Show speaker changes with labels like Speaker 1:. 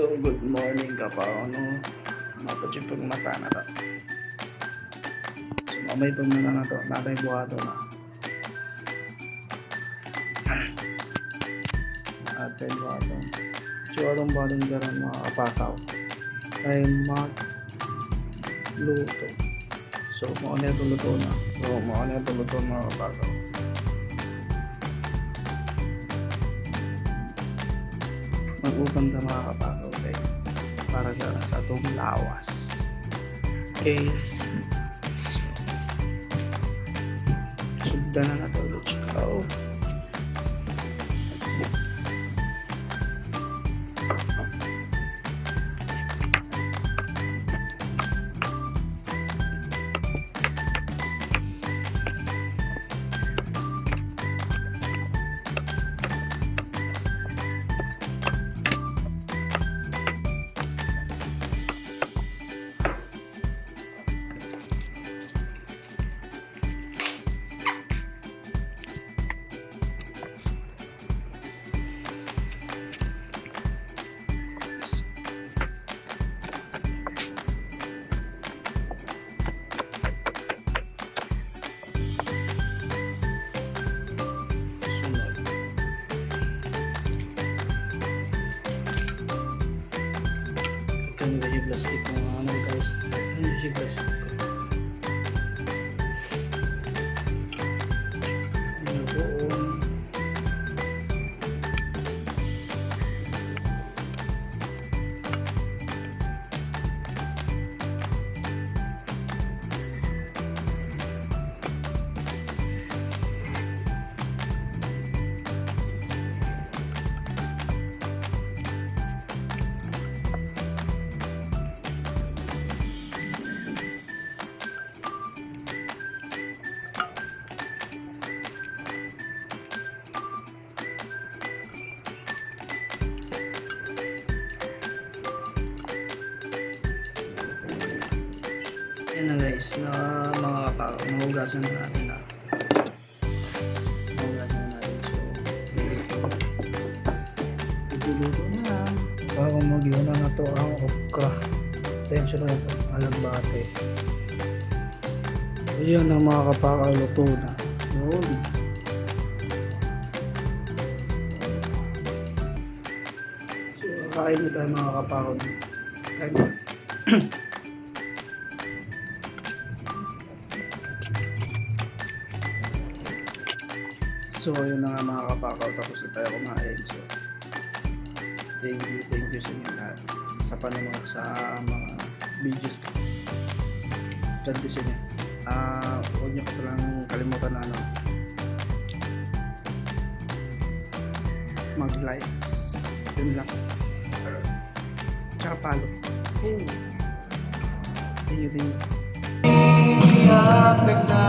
Speaker 1: So, good morning ka pa. Ano? Mapot yung pagmata na to. So, mamay pag na to. Natay buhato na. Natay buhato. So, atong baling garan mga kapakaw. Ay mag luto. So, mga na itong luto na. So, mga na itong luto mga kapakaw. mag-upang ka mga kapakaw? Para sa atong lawas. Okay. Sugdan na na to let's go plastic mga ano guys ano yung plastic Yan na guys, na mga kapakaw, mahugasan na natin na. Mahugasan na natin. So, Ituluto na. Bago mag-iwan na to ang okra. Attention na ito, alagbate. So, yan ang mga luto na. Yun. So, kain na tayo mga kapakaw. Kain na. So, yun na nga mga kapakaw. Tapos na tayo kumain. So, thank you, thank you sa inyo lahat sa panonood sa mga videos ko. God bless inyo. Ah, huwag niyo lang kalimutan na ano, mag-likes. Yun lang. Tsaka. Oh. Thank you, thank you.